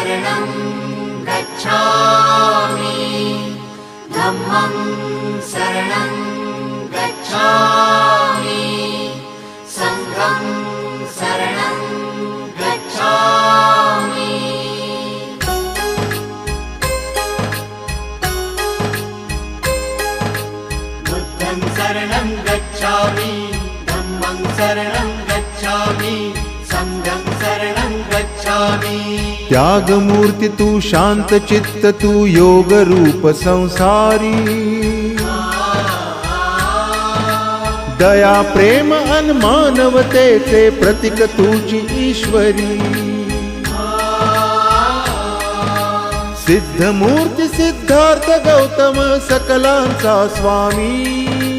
शरणं गच्छामि। धम्मं शरणं गच्छामि। सङ्घं शरणं गच्छामि। बुद्धं शरणं गच्छामि। धम्मं शरणं गच्छामि। सङ्घं शरणं गच्छामि त्यागमूर्ति तू शांत चित्त तू योग रूप संसारी. दया प्रेम अनमानवतेचे प्रतीक तुझी ईश्वरी. सिद्धमूर्ति सिद्धार्थ गौतम सकलांचा स्वामी.